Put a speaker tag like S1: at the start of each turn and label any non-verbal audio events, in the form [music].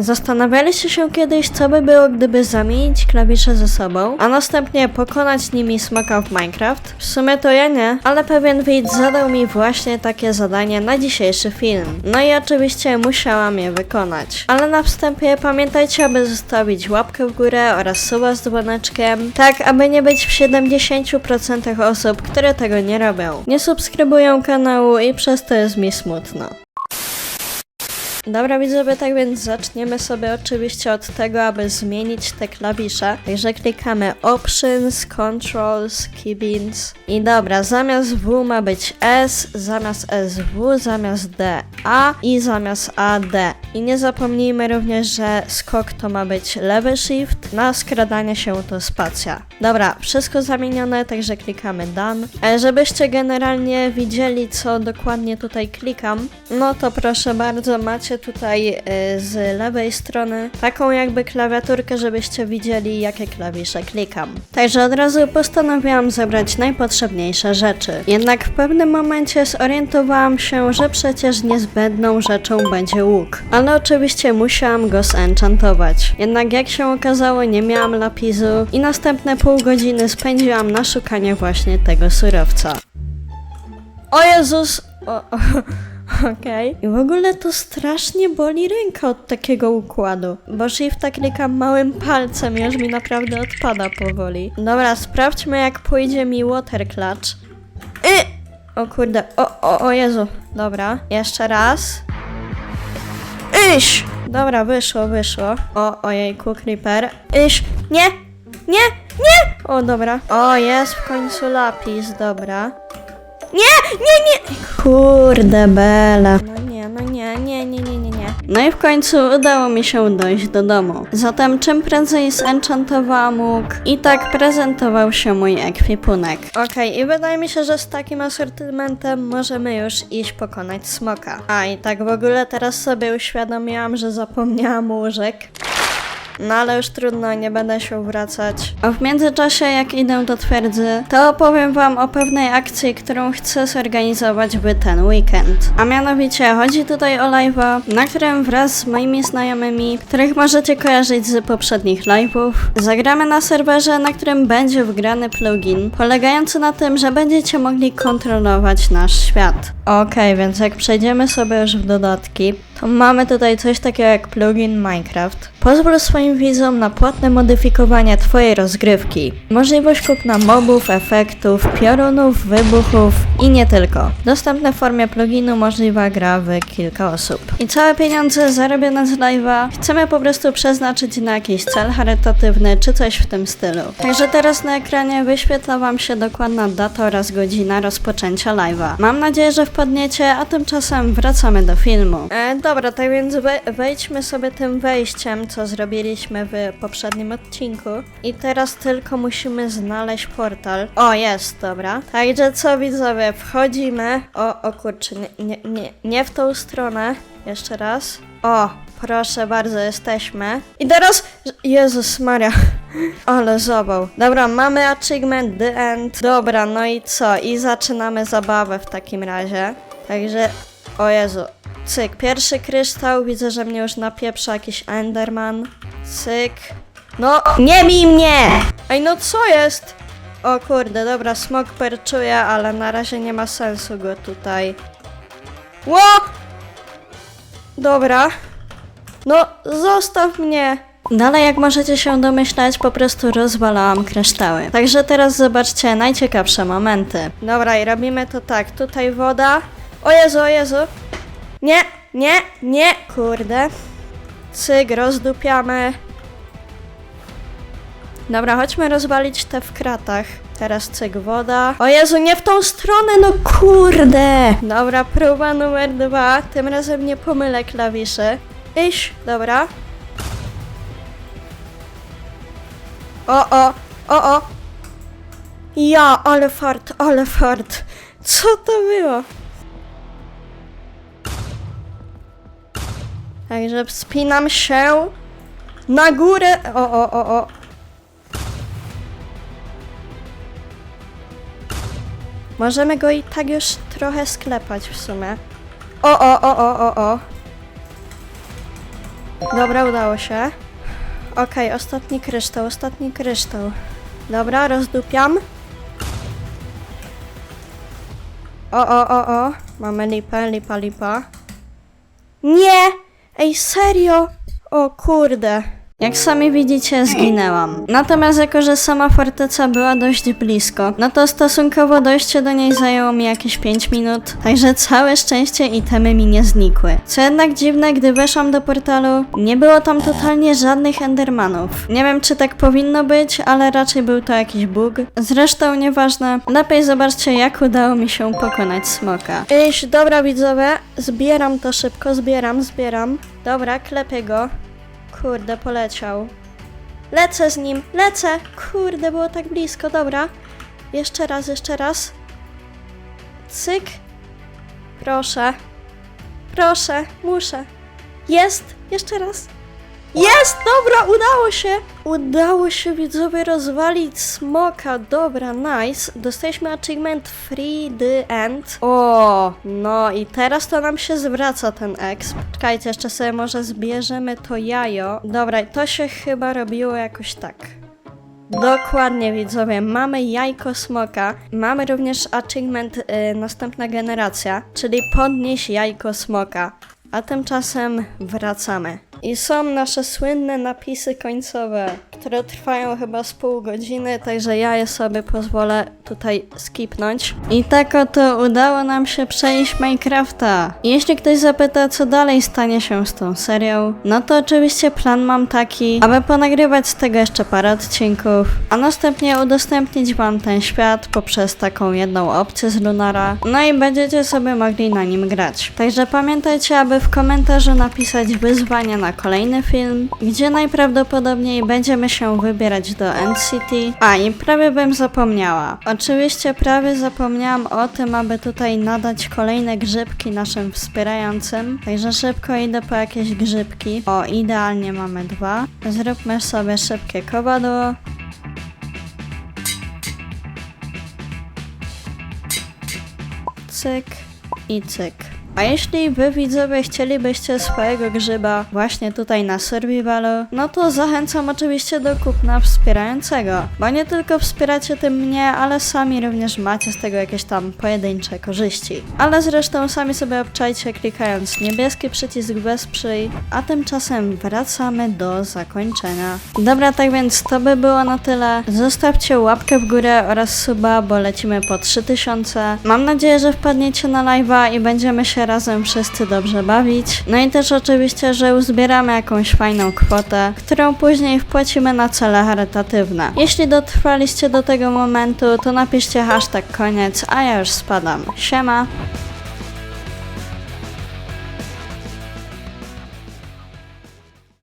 S1: Zastanawialiście się kiedyś, co by było, gdyby zamienić klawisze ze sobą, a następnie pokonać nimi smoka w Minecraft? W sumie to ja nie, ale pewien widz zadał mi właśnie takie zadanie na dzisiejszy film. No i oczywiście musiałam je wykonać. Ale na wstępie pamiętajcie, aby zostawić łapkę w górę oraz suba z dzwoneczkiem, tak aby nie być w 70% osób, które tego nie robią. Nie subskrybują kanału i przez to jest mi smutno. Dobra widzowie, tak więc zaczniemy sobie oczywiście od tego, aby zmienić te klawisze. Także klikamy Options, Controls, Keybins. I dobra, zamiast W ma być S, zamiast SW, zamiast D A i zamiast AD. I nie zapomnijmy również, że skok to ma być lewy shift, na skradanie się to spacja. Dobra, wszystko zamienione, także klikamy Done. E, żebyście generalnie widzieli, co dokładnie tutaj klikam, no to proszę bardzo, macie tutaj e, z lewej strony taką jakby klawiaturkę, żebyście widzieli, jakie klawisze klikam. Także od razu postanowiłam zebrać najpotrzebniejsze rzeczy. Jednak w pewnym momencie zorientowałam się, że przecież niezbędną rzeczą będzie łuk. Ale oczywiście musiałam go zenchantować. Jednak jak się okazało, nie miałam lapisu i następne pół godziny spędziłam na szukanie właśnie tego surowca. O Jezus! O, o, Okej. I w ogóle to strasznie boli ręka od takiego układu. Bo shifta klikam małym palcem i już mi naprawdę odpada powoli. Dobra, sprawdźmy jak pójdzie mi water clutch. Y! O kurde, o, o, o Jezu. Dobra, jeszcze raz. Iś! Dobra, wyszło, wyszło. O, ojejku, creeper. Iś! Nie! Nie! Nie! O, dobra. O, jest w końcu lapis, dobra. Nie, nie, nie! Kurde bele. No nie, no nie, nie, nie, nie, nie, nie. No i w końcu udało mi się dojść do domu. Zatem czym prędzej zenchantowałam łuk i tak prezentował się mój ekwipunek. Okej, i wydaje mi się, że z takim asortymentem możemy już iść pokonać smoka. A i tak w ogóle teraz sobie uświadomiłam, że zapomniałam łóżek. No ale już trudno, nie będę się wracać. A w międzyczasie, jak idę do twierdzy, to opowiem wam o pewnej akcji, którą chcę zorganizować w ten weekend. A mianowicie chodzi tutaj o live'a, na którym wraz z moimi znajomymi, których możecie kojarzyć z poprzednich live'ów, zagramy na serwerze, na którym będzie wgrany plugin, polegający na tym, że będziecie mogli kontrolować nasz świat. Okej, więc jak przejdziemy sobie już w dodatki, to mamy tutaj coś takiego jak plugin Minecraft. Pozwól swoim widzom na płatne modyfikowanie Twojej rozgrywki. Możliwość kupna mobów, efektów, piorunów, wybuchów i nie tylko. Dostępne w formie pluginu możliwa gra w kilka osób. I całe pieniądze zarobione z live'a chcemy po prostu przeznaczyć na jakiś cel charytatywny czy coś w tym stylu. Także teraz na ekranie wyświetla Wam się dokładna data oraz godzina rozpoczęcia live'a. Mam nadzieję, że wpadniecie, a tymczasem wracamy do filmu. E, dobra, tak więc we, wejdźmy sobie tym wejściem, co zrobiliśmy w poprzednim odcinku. I teraz tylko musimy znaleźć portal. O, jest, dobra. Także co widzowie, wchodzimy. O, o kurczę, nie, nie, nie, nie w tą stronę. Jeszcze raz. O, proszę bardzo, jesteśmy. I teraz, Jezus Maria. [laughs] Ale zabaw. Dobra, mamy achievement, the end. Dobra, no i co? I zaczynamy zabawę w takim razie. Także, o Jezu. Cyk, pierwszy kryształ, widzę, że mnie już napieprza jakiś Enderman. Cyk. No, nie bij mnie! Ej, no co jest? O kurde, dobra, smok perczuje, ale na razie nie ma sensu go tutaj. Ło! Dobra. No, zostaw mnie! Dalej, jak możecie się domyślać, po prostu rozwalałam kryształy. Także teraz zobaczcie najciekawsze momenty. Dobra, i robimy to tak. Tutaj woda. O Jezu, o Jezu. Nie, nie, nie, kurde. Cyk, rozdupiamy. Dobra, chodźmy rozwalić te w kratach. Teraz cyk, woda. O Jezu, nie w tą stronę, no kurde! Dobra, próba numer dwa. Tym razem nie pomylę klawiszy. Iś, dobra. O, o, o, o. Ja, ale fart, ale fart. Co to było? Także wspinam się na górę. O, o, o, o. Możemy go i tak już trochę sklepać w sumie. O, o, o, o, o, o. Dobra, udało się. Okej, ostatni kryształ, ostatni kryształ. Dobra, rozdupiam. O, o, o, o. Mamy lipę, lipa, lipa. Nie! Ej, serio? O kurde. Jak sami widzicie, zginęłam. Natomiast jako, że sama forteca była dość blisko, no to stosunkowo dojście do niej zajęło mi jakieś 5 minut, także całe szczęście itemy mi nie znikły. Co jednak dziwne, gdy weszłam do portalu, nie było tam totalnie żadnych endermanów. Nie wiem, czy tak powinno być, ale raczej był to jakiś bug. Zresztą nieważne, lepiej zobaczcie, jak udało mi się pokonać smoka. Iść, dobra widzowie, zbieram to szybko, zbieram, zbieram. Dobra, klepię go. Kurde, poleciał. Lecę z nim, lecę! Kurde, było tak blisko, dobra. Jeszcze raz, jeszcze raz. Cyk. Proszę. Proszę, muszę. Jest! Jeszcze raz. Jest! Dobra, udało się! Udało się widzowie rozwalić smoka. Dobra, nice. Dostaliśmy achievement Free the End. O, no i teraz to nam się zwraca ten exp. Czekajcie, jeszcze sobie może zbierzemy to jajo. Dobra, to się chyba robiło jakoś tak. Dokładnie widzowie, mamy jajko smoka, mamy również achievement y, następna generacja, czyli podnieś jajko smoka, a tymczasem wracamy. I są nasze słynne napisy końcowe, które trwają chyba z pół godziny, także ja je sobie pozwolę tutaj skipnąć. I tak oto udało nam się przejść Minecrafta. Jeśli ktoś zapyta, co dalej stanie się z tą serią, no to oczywiście plan mam taki, aby ponagrywać z tego jeszcze parę odcinków, a następnie udostępnić wam ten świat poprzez taką jedną opcję z Lunara, no i będziecie sobie mogli na nim grać. Także pamiętajcie, aby w komentarzu napisać wyzwanie na kolejny film, gdzie najprawdopodobniej będziemy się wybierać do City. A i prawie bym zapomniała. Oczywiście prawie zapomniałam o tym, aby tutaj nadać kolejne grzybki naszym wspierającym. Także szybko idę po jakieś grzybki. O, idealnie mamy dwa. Zróbmy sobie szybkie kowadło. Cyk i cyk. A jeśli wy widzowie chcielibyście swojego grzyba właśnie tutaj na survivalu, no to zachęcam oczywiście do kupna wspierającego, bo nie tylko wspieracie tym mnie, ale sami również macie z tego jakieś tam pojedyncze korzyści. Ale zresztą sami sobie obczajcie klikając niebieski przycisk wesprzyj, a tymczasem wracamy do zakończenia. Dobra, tak więc to by było na tyle. Zostawcie łapkę w górę oraz suba, bo lecimy po 3000. Mam nadzieję, że wpadniecie na live'a i będziemy się razem wszyscy dobrze bawić. No i też oczywiście, że uzbieramy jakąś fajną kwotę, którą później wpłacimy na cele charytatywne. Jeśli dotrwaliście do tego momentu, to napiszcie hashtag koniec, a ja już spadam. Siema!